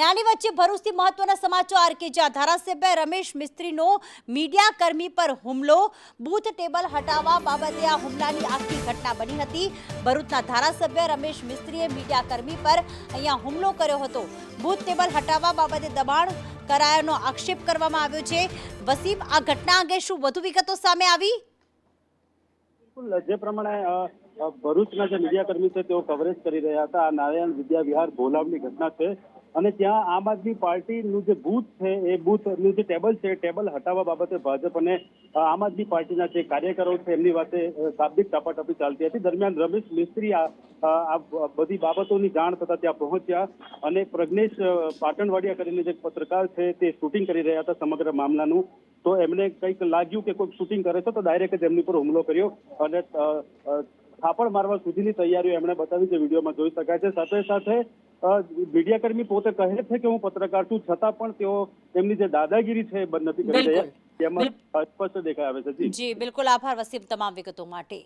અને આની વચ્ચે ભરૂચથી મહત્વના સમાચાર કે જ્યાં ધારાસભ્ય રમેશ મિસ્ત્રીનો મીડિયા કર્મી પર હુમલો. બૂથ ટેબલ હટાવવા બાબતે આ હુમલાની આખી ઘટના બની હતી. ભરૂચના ધારાસભ્ય રમેશ મિસ્ત્રીએ મીડિયા કર્મી પર અહીંયા હુમલો કર્યો હતો. બૂથ ટેબલ હટાવવા બાબતે દબાણ કરાયાનો આક્ષેપ કરવામાં આવ્યો છે. વસીમ, આ ઘટના અંગે શું વધુ વિગતો સામે આવી? જે પ્રમાણે ભરૂચના જે મીડિયાકર્મી છે તેઓ કવરેજ કરી રહ્યા હતા. આ નારાયણ વિદ્યા વિહાર ભોલાવની ઘટના છે. અને ત્યાં આમ આદમી પાર્ટીનું જે બૂથ છે, એ બૂથનું જે ટેબલ છે ટેબલ હટાવવા બાબતે ભાજપ અને આમ આદમી પાર્ટીના જે કાર્યકરો છે, એમની વાતે શાબ્દિક ટાપાટાપી ચાલતી હતી. દરમિયાન રમેશ મિસ્ત્રી આ બધી બાબતોની જાણ થતા ત્યાં પહોંચ્યા અને પ્રજ્ઞેશ પાટણવાડિયા કરીને જે પત્રકાર છે, તે શૂટિંગ કરી રહ્યા હતા સમગ્ર મામલાનું. તો એમને કંઈક લાગ્યું કે કોઈ શૂટિંગ કરે છે, તો ડાયરેક્ટ જ એમની પર હુમલો કર્યો અને થાપડ મારવા સુધીની તૈયારીઓ એમણે બતાવી છે, વિડીયોમાં જોઈ શકાય છે. સાથે સાથે મીડિયાકર્મી પોતે કહે છે કે હું પત્રકાર છું છતાં પણ તેઓ એમની જે દાદાગીરી છે એ બંધ નથી કરી રહ્યા. તેમાં સ્પષ્ટ દેખાય આવે છે. જી બિલકુલ આભાર વસીમ તમામ વિગતો માટે.